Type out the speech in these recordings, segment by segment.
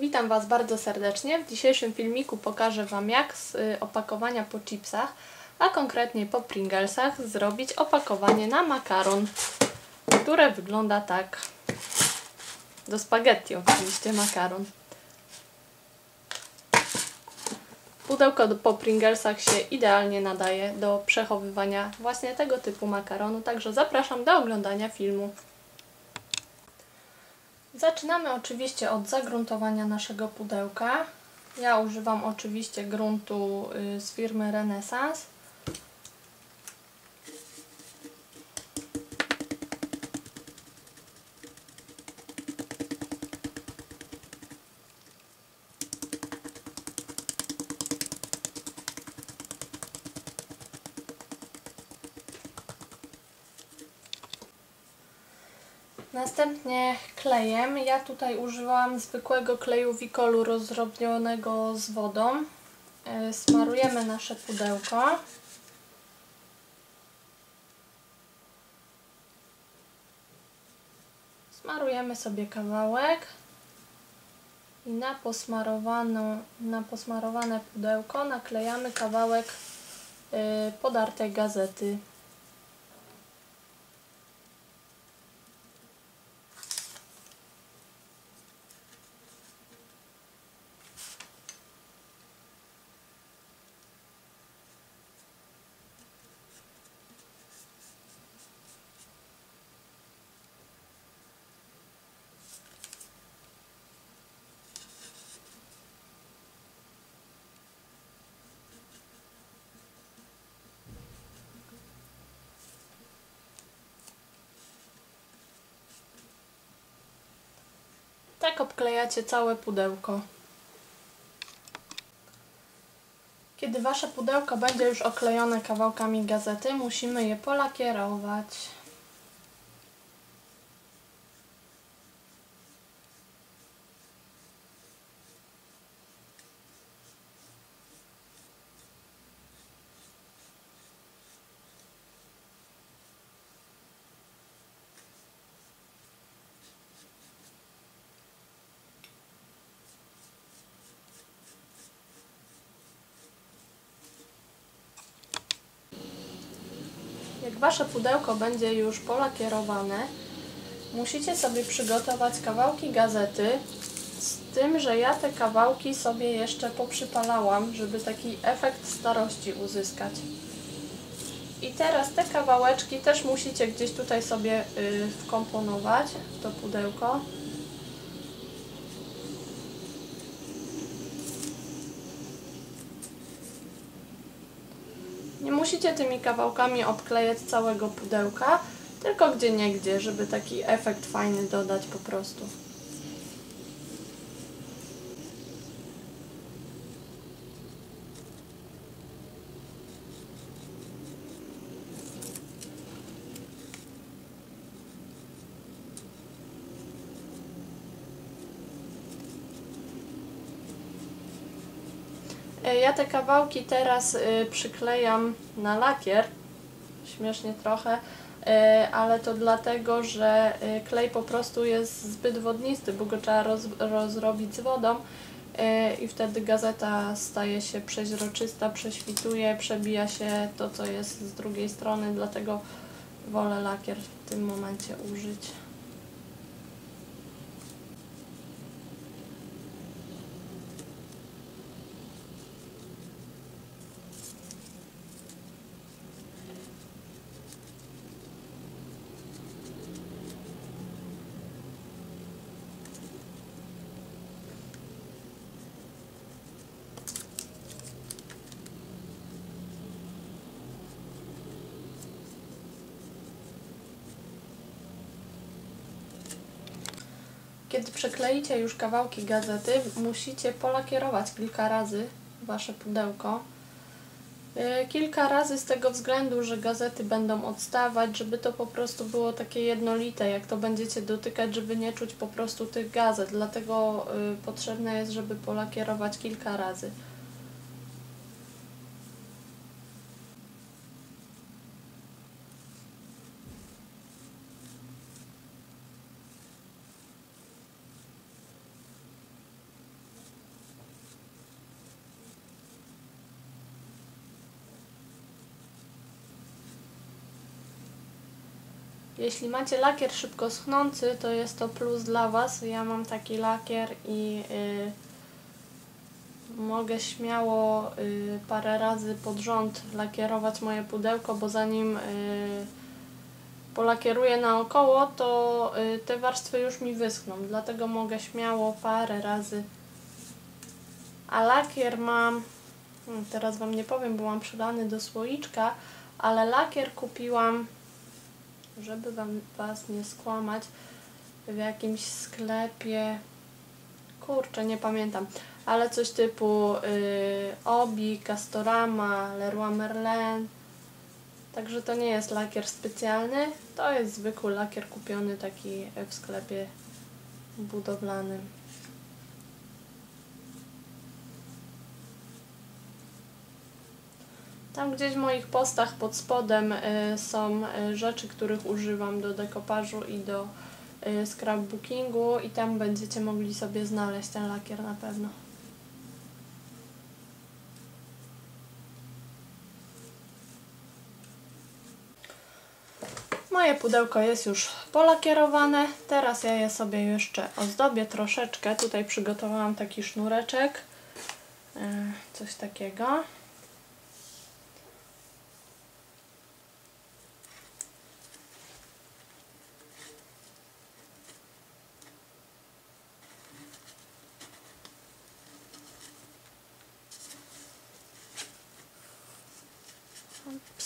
Witam Was bardzo serdecznie. W dzisiejszym filmiku pokażę Wam jak z y, opakowania po chipsach, a konkretnie po Pringlesach zrobić opakowanie na makaron, które wygląda tak. Do spaghetti oczywiście makaron. Pudełko po Pringlesach się idealnie nadaje do przechowywania właśnie tego typu makaronu, także zapraszam do oglądania filmu. Zaczynamy oczywiście od zagruntowania naszego pudełka. Ja używam oczywiście gruntu y, z firmy Renaissance. Następnie klejem. Ja tutaj użyłam zwykłego kleju Wikolu rozrobnionego z wodą. E, smarujemy nasze pudełko. Smarujemy sobie kawałek i na, posmarowaną, na posmarowane pudełko naklejamy kawałek e, podartej gazety. Tak obklejacie całe pudełko. Kiedy Wasze pudełko będzie już oklejone kawałkami gazety, musimy je polakierować. Wasze pudełko będzie już polakierowane, musicie sobie przygotować kawałki gazety, z tym, że ja te kawałki sobie jeszcze poprzypalałam, żeby taki efekt starości uzyskać. I teraz te kawałeczki też musicie gdzieś tutaj sobie y, wkomponować w to pudełko. Musicie tymi kawałkami obklejać całego pudełka, tylko gdzie niegdzie, żeby taki efekt fajny dodać po prostu. Ja te kawałki teraz y, przyklejam na lakier, śmiesznie trochę, y, ale to dlatego, że y, klej po prostu jest zbyt wodnisty, bo go trzeba roz, rozrobić z wodą i wtedy gazeta staje się przeźroczysta, prześwituje, przebija się to, co jest z drugiej strony, dlatego wolę lakier w tym momencie użyć. Kiedy przekleicie już kawałki gazety, musicie polakierować kilka razy Wasze pudełko. Yy, Kilka razy z tego względu, że gazety będą odstawać, żeby to po prostu było takie jednolite, jak to będziecie dotykać, żeby nie czuć po prostu tych gazet. Dlatego yy, potrzebne jest, żeby polakierować kilka razy. Jeśli macie lakier szybko schnący, to jest to plus dla Was. Ja mam taki lakier i y, mogę śmiało y, parę razy pod rząd lakierować moje pudełko, bo zanim y, polakieruję naokoło, to y, te warstwy już mi wyschną. Dlatego mogę śmiało parę razy. A lakier mam, hmm, teraz Wam nie powiem, bo mam przylany do słoiczka, ale lakier kupiłam żeby wam, Was nie skłamać, w jakimś sklepie, kurczę, nie pamiętam, ale coś typu y, Obi, Castorama, Leroy Merlin. Także to nie jest lakier specjalny, to jest zwykły lakier kupiony taki w sklepie budowlanym. Tam gdzieś w moich postach pod spodem y, są y, rzeczy, których używam do dekopażu i do y, scrapbookingu i tam będziecie mogli sobie znaleźć ten lakier na pewno. Moje pudełko jest już polakierowane. Teraz ja je sobie jeszcze ozdobię troszeczkę. Tutaj przygotowałam taki sznureczek. Coś takiego. confident.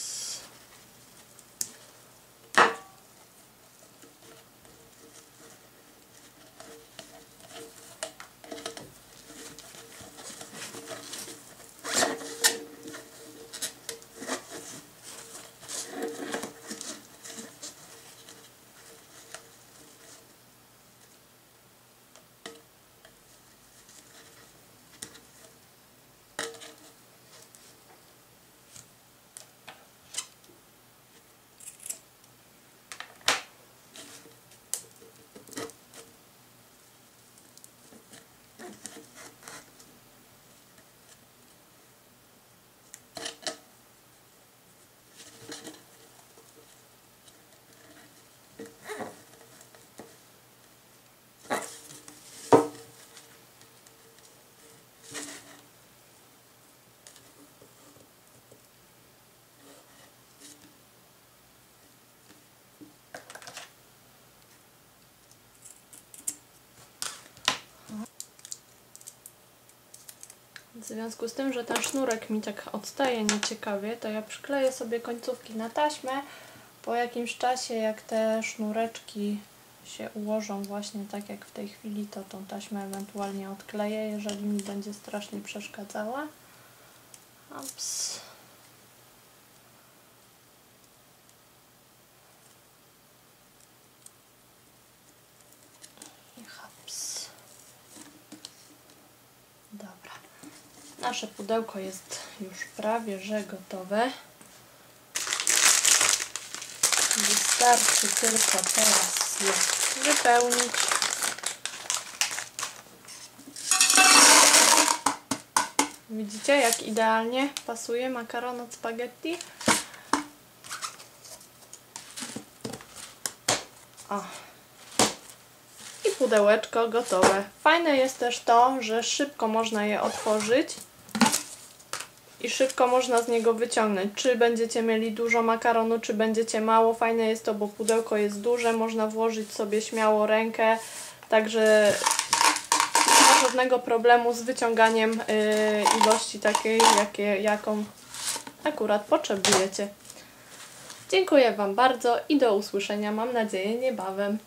W związku z tym, że ten sznurek mi tak odstaje nieciekawie, to ja przykleję sobie końcówki na taśmę. Po jakimś czasie, jak te sznureczki się ułożą właśnie tak jak w tej chwili, to tą taśmę ewentualnie odkleję, jeżeli mi będzie strasznie przeszkadzała. Ups. Nasze pudełko jest już prawie że gotowe. Wystarczy tylko teraz je wypełnić. Widzicie jak idealnie pasuje makaron od spaghetti? O. I pudełeczko gotowe. Fajne jest też to, że szybko można je otworzyć i szybko można z niego wyciągnąć. Czy będziecie mieli dużo makaronu, czy będziecie mało. Fajne jest to, bo pudełko jest duże, można włożyć sobie śmiało rękę, także nie ma żadnego problemu z wyciąganiem yy, ilości takiej, jakie, jaką akurat potrzebujecie. Dziękuję Wam bardzo i do usłyszenia, mam nadzieję, niebawem.